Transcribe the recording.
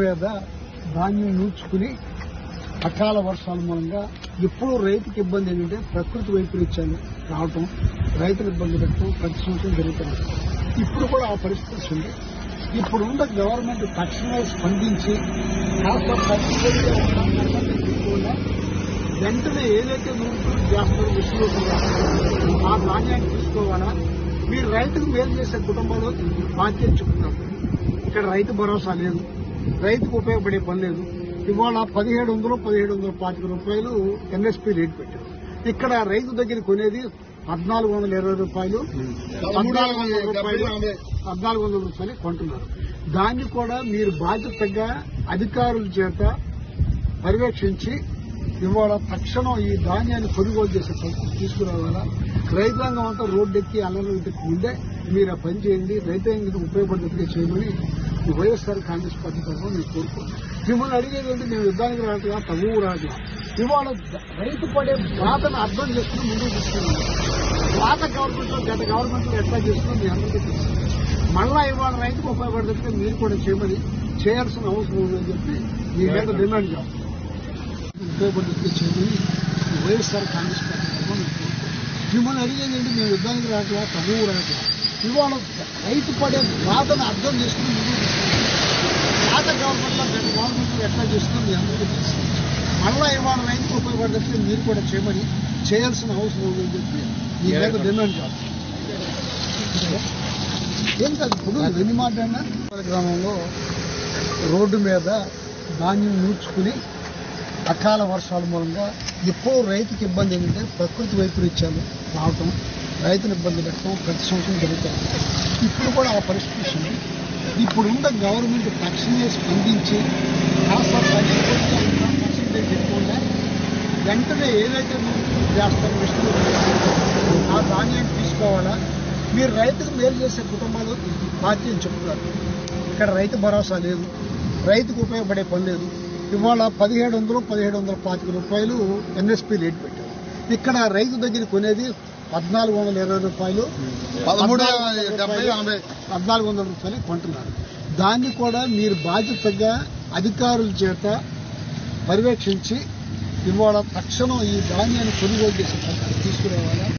పేద ధాన్యం నూర్చుకుని అకాల వర్షాల మూలంగా ఎప్పుడూ రైతుకి ఇబ్బంది ఏంటంటే ప్రకృతి వైపరీత్యాలు రావటం రైతులు ఇబ్బంది పెట్టడం ప్రతి సంవత్సరం జరుగుతుంది. ఇప్పుడు కూడా ఆ పరిస్థితి ఉంది ఇప్పుడు ఉన్న గవర్నమెంట్ తక్షణమే స్పందించి కాస్త వెంటనే ఏదైతే నూరుతులు చేస్తారో విషయంలో ఆ ధాన్యాన్ని తీసుకోవాలా? మీరు రైతుకు మేలు చేసే కుటుంబంలో బాధ్యత చెప్తున్నారు ఇక్కడ రైతు భరోసా లేదు. రైతుకు ఉపయోగపడే పని లేదు. ఇవాళ పదిహేడు వందలు పదిహేడు వందల పాతిక రూపాయలు ఎంఎస్పీ రేట్ పెట్టారు. ఇక్కడ రైతు దగ్గర కొనేది పద్నాలుగు వందల ఇరవై రూపాయలు పద్నాలుగు వందల రూపాయలు పద్నాలుగు వందల రూపాయలు కొంటున్నారు. దాన్ని కూడా మీరు బాధ్యతగా అధికారుల చేత పర్యవేక్షించి ఇవాళ తక్షణం ఈ ధాన్యాన్ని కొనుగోలు చేసే పరిస్థితి తీసుకురావాలా? రైతాంగం అంతా రోడ్డెక్కి అల్లరికి ముందే మీరు ఆ పని చేయండి రైతాంగానికి ఉపయోగపడేట్టుగా చేయమని ఈ వైఎస్ఆర్ కాంగ్రెస్ పార్టీ తరఫున నేను కోరుకుంటున్నాను మిమ్మల్ని అడిగేది ఏంటి మేము యుద్ధానికి రావట్లా తగువు రావట్లా ఇవాళ రైతు పడే బాధను అర్థం చేసుకుని ముందుకు తీసుకున్నాం పాత గవర్నమెంట్లో గత గవర్నమెంట్లో ఎట్లా చేస్తున్నాం మీ అందరికీ తెలుసు. మళ్ళా ఇవాళ రైతుకు ఉపయోగపడేట్టుగా మీరు కూడా చేయమని చేయాల్సిన అవసరం ఉందని చెప్పి మీ మీద డిమాండ్ చేస్తాం. ఉపయోగపడేట్టుగా చేయమని ఈ వైఎస్ఆర్ కాంగ్రెస్ పార్టీ తరఫున. మిమ్మల్ని అడిగేది ఏంటి మేము యుద్ధానికి రావట్లా తగువు రావట్లా ఇవాళ రైతు పడే బాధను అర్థం చేసుకుని ముందుకు తీసుకున్నాం పాత గవర్నమెంట్లో గత గవర్నమెంట్లో ఎట్లా చేస్తున్నాం మీ అందరికీ తెలుసు. మళ్ళా ఇవాళ రైతుకు ఉపయోగపడేట్టుగా మీరు కూడా చేయమని చేయాల్సిన అవసరం ఉందని చెప్పి మీ మీద డిమాండ్ చేస్తాం ఏం కాదు ఇప్పుడు ఎన్ని మాట్లాడినా గ్రామంలో రోడ్డు మీద ధాన్యం నూర్చుకుని అకాల వర్షాల మూలంగా ఎప్పుడూ రైతుకి ఇబ్బంది ఏంటంటే ప్రకృతి వైపరీత్యాలు రావటం రైతులు ఇబ్బంది పెట్టడం ప్రతి సంవత్సరం జరుగుతుంది ఇప్పుడు కూడా ఆ పరిస్థితి ఇప్పుడున్న గవర్నమెంట్ తక్షణమే స్పందించి కాస్త పర్సెంటేజ్ వెంటనే ఏదైతే చేస్తారో విషయంలో ఆ ధాన్యం తీసుకోవాలా? మీరు రైతుకు మేలు చేసే కుటుంబాలు బాధ్యత చెప్తున్నారు. ఇక్కడ రైతు భరోసా లేదు రైతుకు ఉపయోగపడే పని లేదు. ఇవాళ పదిహేడు వందలు పదిహేడు వందల పాతిక రూపాయలు ఎన్ఎస్పి రేట్ పెట్టారు. ఇక్కడ రైతు దగ్గర కొనేది పద్నాలుగు వందల ఇరవై రూపాయలు పదమూడు పద్నాలుగు వందల డెబ్బై రూపాయలు- ఎనభై పద్నాలుగు వందల రూపాయలు కొంటున్నారు. దాన్ని కూడా మీరు బాధ్యతగా అధికారుల చేత పర్యవేక్షించి ఇవాళ తక్షణం ఈ ధాన్యాన్ని కొనుగోలు చేసే పరిస్థితి తీసుకురావాలా?